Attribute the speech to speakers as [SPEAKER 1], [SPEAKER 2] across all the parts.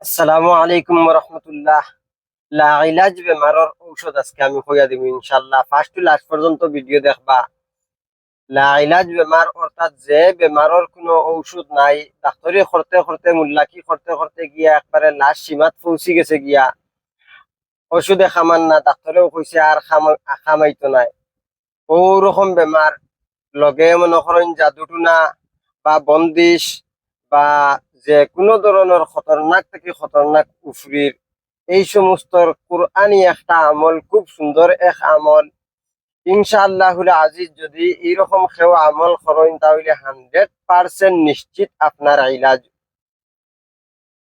[SPEAKER 1] আসসালামু আলাইকুম রহমতুল্লাহ। লা ইলাজ বেমারর ঔষধ আজকে আমি কইয়া দিব ইনশাল্লাহ ফার্স্ট টু লাস্ট পর্যন্ত ভিডিও দেখবা। লা ইলাজ বেমার অর্থাৎ যে বেমারর কোনো ঔষধ নাই, ডাক্তরি করতে করতে মুল্লাকি করতে করতে গিয়া একবারে লাস্ট সীমাত পৌঁছি গেছে গিয়া। ওষুধে খামান না, ডাক্তরেও কইছে আর খামা- খামাইতো নাই। ওরকম বেমার, লগে মনে করেন জাদুটুনা বা বন্দিশ বা যে কোনো ধরনের খতরনাক থেকে খতরনাক উফরির এই সমস্ত কোরআনি একটা আমল, খুব সুন্দর এক আমল। ইনশাআল্লাহ আজিজ, যদি এইরকম কেউ আমল করেন, তাহলে হান্ড্রেড পার্সেন্ট নিশ্চিত আপনার ইলাজ।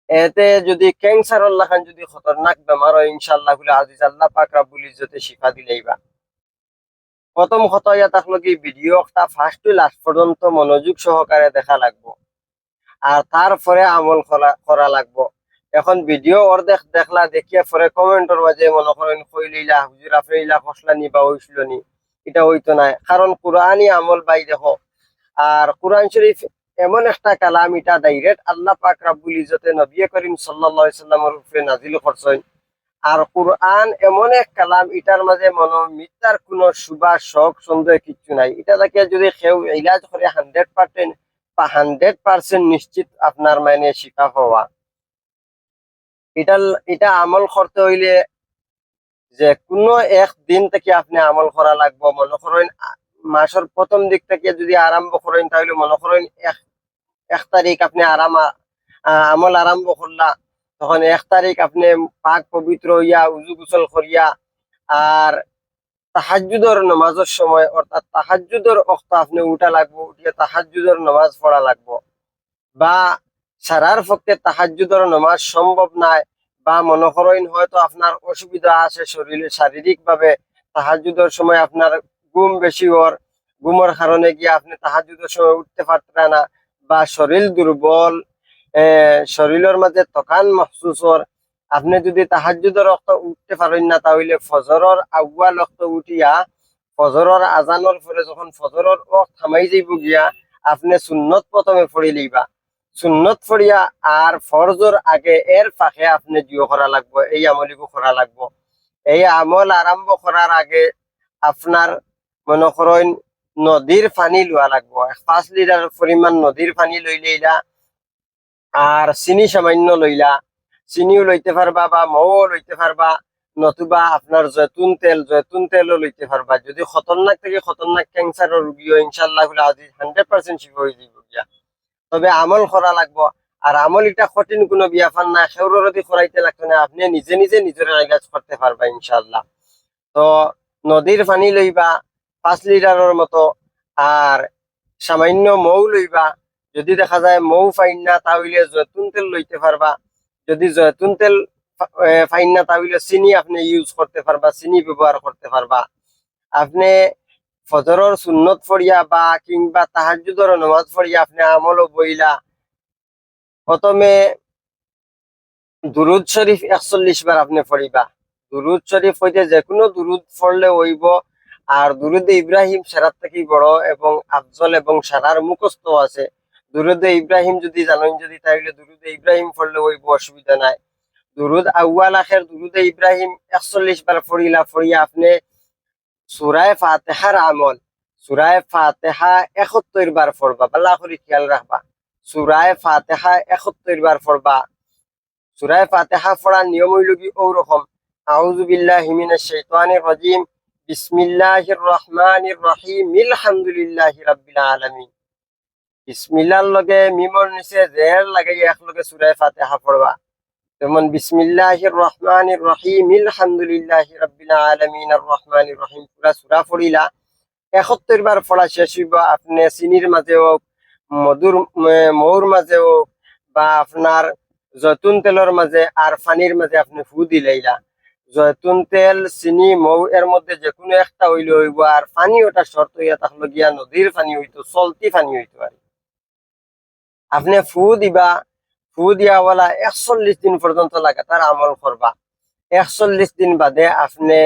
[SPEAKER 1] এতে যদি ক্যান্সার আল্লাহ খান যদি খতরনাক বেমার হয় ইনশাআল্লাহ আজিজ, আল্লাহ পাক রাব্বুল ইজ্জতে শিফা দিলেইবা প্রথম কথা ইয়া থাকল কি ভিডিওটা ফার্স্ট টু লাস্ট পর্যন্ত মনোযোগ সহকারে দেখা লাগবো। আর তারপরে আমল করা লাগবো। এখন ভিডিও অর্ধেক দেখলা, দেখিয়া পরে কমেন্টের মাঝে মনে করেন কই লইলা হুজুর, আপনি ইলা নি বা হইছিল নি? এটা হইতো না কারণ কোরআনই আমল বাই দেখো আর কোরআন শরীফ এমন একটা কালাম, এটা ডাইরেক্ট আল্লাহ পাক রাব্বুল ইজ্জতে নবী করিম সাল্লাল্লাহু আলাইহি সাল্লামের উপরে নাজিল করছেন। আর কোরআন এমন এক কালাম, এটার মাঝে মন মিথ্যার কোনো সুবা শখ সন্দেহ কিচ্ছু নাই। এটা থেকে যদি কেউ ইলাজ করে হান্ড্রেড পার্সেন্ট হান্ড্রেড পার্সেন্ট নিশ্চিত আপনার মানে শিফা হওয়া। এটা এটা আমল করতে হইলে যে কোনো এক দিন থেকে আপনি আমল করা লাগবো। মনে করেন, মাসের প্রথম দিক থেকে যদি আরম্ভ করেন, তাহলে মনে করেন এক এক তারিখ আপনি আরাম আমল আরম্ভ করলা, তখন এক তারিখ আপনি পাক পবিত্র হইয়া উজু গুসল করিয়া, আর তাহাজুদর নমাজের সময়, অর্থাৎ তাহাজুদর অক্ত আপনি উঠা লাগবো, উঠিয়ে তাহাজুদর নমাজ পড়া লাগবো। বা সারার পক্ষে তাহাজুদর নমাজ সম্ভব নাই, বা মনে করেন হয়তো আপনার অসুবিধা আছে শরীরে শারীরিক ভাবে তাহাজুদর সময় আপনার ঘুম বেশি হওয়ার, ঘুমের কারণে গিয়ে আপনি তাহাজুদের সময় উঠতে পারতেন না, বা শরীর দুর্বল শরীরের মাঝে তকান মহসুস হওয়ার আপনি যদি তাহাজুদের রক্ত উঠতে পারেন না, তাহলে ফজরের আগুয়া রক্ত উঠিয়া ফজরের আজানোর পরে যখন ফজরের ও থামাই যাইব গিয়া, আপনি সুন্নত প্রথমে পড়ি লইবা। সুন্নত পড়িয়া আর ফরজর আগে এর ফাঁকে আপনি জিও করা লাগবো, এই আমলিগু করা লাগবো। এই আমল আরম্ভ করার আগে আপনার মনে করেন নদীর পানি লোয়া লাগবো। পাঁচ লিটার পরিমাণ নদীর পানি লইলেইলা আর চিনি সামান্য লইলা। চিনিও লইতে পারবা বা মৌ লইতে পারবা, নতুবা আপনার জৈতুন তেল, জৈতুন তেলও লইতে পারবা। যদি খতরনাক থেকে, খতরনাক ক্যান্সারের রুগীও ইনশাল্লাহ আজি হান্ড্রেড পার্সেন্ট শিফা হয়ে যাব গিয়া তবে আমল করা লাগবো। আর আমল এটা কঠিন কোনো বিয়াফান না সেউরও যদি করাইতে লাগতো না আপনি নিজে নিজে নিজের ইলাজ করতে পারবা ইনশাল্লাহ তো নদীর পানি লইবা, পাঁচ লিটারের মতো। আর সামান্য মৌ লইবা। যদি দেখা যায় মৌ ফাইন না, তাহলে জৈতুন তেল লইতে পারবা। যদি জৈতুন তেল ফাইন না তাহলে চিনি আপনি ইউজ করতে পারবা, চিনি ব্যবহার করতে পারবা। আপনি ফজরের সুন্নত ফড়িয়া বা কিংবা তাহাজুদর নমাজ ফড়িয়া আপনি আমলও বইলা প্রথমে দুরুদ শরীফ একচল্লিশ বার আপনি পড়িবা দুরুদ শরীফ হইতে যে কোনো দুরুদ পড়লে হইব আর দুরুদে ইব্রাহিম সারার থেকে বড় এবং আফজল এবং সারার মুখস্থ আছে। দুরুদে ইব্রাহিম যদি জানেন যদি তাহলে দুরুদে ইব্রাহিম পড়লে হইব অসুবিধা নাই। দুরুদ আউয়াল আখের দুরুদে ইব্রাহিম একচল্লিশ বার পড়িলা, পড়িয়া আপনি সুরায় ফাতেহার আমল, সুরায় ফাতেহা একাত্তর বার পড়বা, বাল্লা করে খেয়াল রাখবা। সুরায় ফাতেহা একাত্তর বার পড়বা। সুরায় ফাতেহা পড়ার নিয়ম হইল কি ওরকম আউযু বিল্লাহি মিনাশ শাইতানির রাজিম, বিসমিল্লাহির রহমানির রহিম আলহামদুলিল্লাহি রাব্বিল আলামিন। বিসমিল্লাহর লগে মিমর নিচে জের লাগাই একলগে সুরায় ফাতেহা পড়বা যেমন বিসমিল্লাহির রহমানির রহিম আলহামদুলিল্লাহি রাব্বিল আলামিন আর রহমানির রহিম পুরা সূরা পড়িলা একাত্তর বার পড়া শেষ হইব, আপনি চিনির মাঝে হোক মধুর মৌর মাঝে হোক বা আপনার জৈতুন তেলের মাঝে আর পানির মাঝে আপনি ফু দিলাইলা। জৈতুন তেল, চিনি, মৌ এর মধ্যে যে কোনো একটা হইলে হইব আর পানি ওটা শর্ত হইয়া থাকল গিয়া নদীর পানি হইতো, চলতি পানি হইতো আর আপনি ফু দিবা, ফু দিয়া বলা একচল্লিশ দিন পর্যন্ত লাগাতার আমল করবা একচল্লিশ দিন বাদে আপনি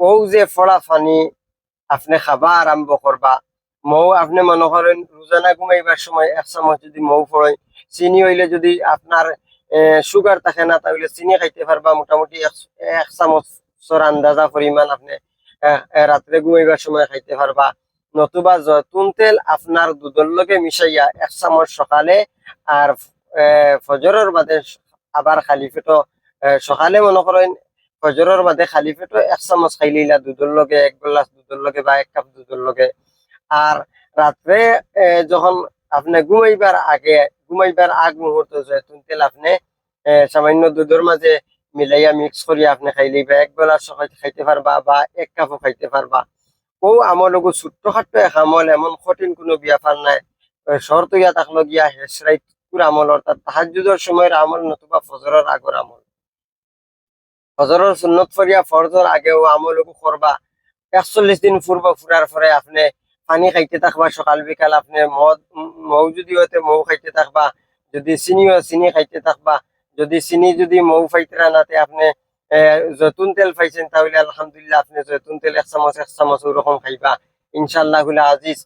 [SPEAKER 1] ও যে ফড়া পানি আপনি খাবা আরম্ভ করবা মৌ আপনি মনে করেন রোজানা ঘুমাইবার সময় এক চামচ যদি মৌ ফড়ই চিনি হইলে যদি আপনার সুগার থাকে না, তাহলে চিনি খাইতে পারবা মোটামুটি এক- চামচর আন্দাজা পরিমাণ আপনি রাত্রে ঘুমাইবার সময় খাইতে পারবা নতুবা জৈতুন তেল আপনার দুধের লগে মিশাইয়া এক চামচ সকালে আর ফজরের বাদে আবার খালি পেটো সকালে মনে করেন ফজরের বাদে খালি পেটো এক চামচ খাই লইলা দুধের লগে, এক গ্লাস দুধের লগে বা এক কাপ দুধের লগে। আর রাত্রে যখন আপনি ঘুমাইবার আগে ঘুমাইবার আগ মুহূর্ত জৈতুন তেল আপনি সামান্য দুধের মাঝে মিলাইয়া মিক্স করিয়া আপনি খাইলেই বা এক বেলা সকাল খাইতে পারবা বা এক কাপও খাইতে পারবা ও আমার লগো ছোট্ট খাট্ট এক আমল এমন কঠিন কোনো ব্যাপার নাই। শর্ত ইয়া থাকল গিয়া হেসরাইট পুরো আমল অর্থাৎ তাহাজুদের সময়ের আমল নতুবা ফজরের আগর আমল। ফজরের সুন্নত ফরিয়া ফরজর আগেও আমল লগো করবা একচল্লিশ দিন পূর্ব ফুরার পরে আপনি, পানি খাইতে থাকবা, সকাল বিকাল আপনি, মদ মৌ যদি হতে মৌ খাইতে থাকবা, যদি চিনিও, চিনি খাইতে থাকবা, যদি চিনি যদি মৌ ফাইতরা নাতে আপনি জৈতুন তেল পাইছেন তাহলে আলহামদুলিল্লাহ আপনি জৈতুন তেল এক চামচ এক চামচ ওরকম খাইবা। ইনশাল্লাহ হুলা আজিজ,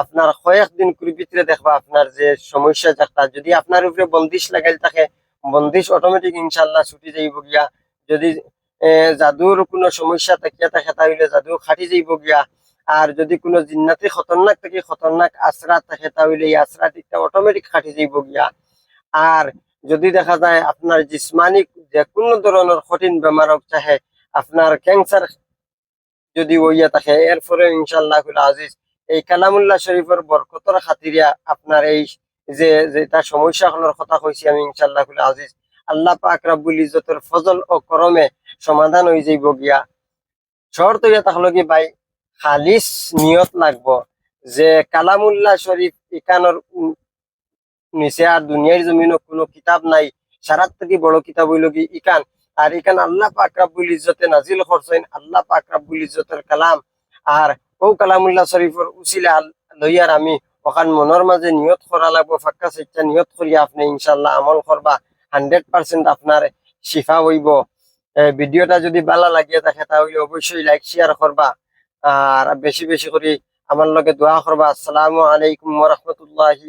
[SPEAKER 1] আপনার কয়েকদিন কুড়ি ভিতরে দেখবা আপনার যে সমস্যা যাতা যদি আপনার উপরে বন্দিশ লাগাইল থাকে, বন্দিশ অটোমেটিক ইনশাল্লাহ ছুটি যাইব গিয়া। যদি জাদুর কোনো সমস্যা থাকিয়া থাকে তাহলে জাদু খাটি যাইব গিয়া। আর যদি কোনো জিন্নাতি খতরনাক থেকে খতরনাক আশ্রাত থাকে, তাহলে এই আশ্রাত একটা অটোমেটিক খাটি যাইব গিয়া। আর যদি দেখা যায় আপনার জিসমানি যে কোনো ধরনের কঠিন বেমার হোক চাহে, আপনার ক্যান্সার যদি ওইয়া থাকে এরপরে ইনশাল্লাহ আজিজ এই কালামুল্লাহ শরীফের বরকতর খাতিরিয়া আপনার এই যে, যেটা সমস্যাগুলোর কথা কইছি আমি ইনশাল্লাহ আজিজ, আল্লাহ পাক রাব্বুল ইজ্জতের ফজল ও করমে সমাধান হয়ে যাইব গিয়া। শর্ত ইয়া তাহলে কি ভাই, খালিস নিয়ত লাগবো যে কালামুল্লাহ শরীফ ইকানোর নিচে আর দুনিয়ার জমিনও কোনো কিতাব নাই। সারাত থেকে বড় কিতাব হইল কি ইকান? আর ইকান আল্লাহ পাক ইজ্জতে নাজিল করছেন, আল্লাহ পাক ইজ্জতের কালাম। আর ও কালামুল্লাহ শরীফের উচিলা লইয়ার আমি ওখান মনের মাঝে নিয়ত করা লাগবো, ফাক্কা সেটা নিয়ত করিয়া আপনি ইনশাল্লাহ আমল করবা। হান্ড্রেড পার্সেন্ট আপনার শিফা হইব। ভিডিওটা যদি ভালো লাগিয়ে থাকে তাহলে অবশ্যই লাইক, শেয়ার করবা। আর বেশি বেশি করে। আমার লগে দোয়া করবা। আসসালামু আলাইকুম রাহমাতুল্লাহি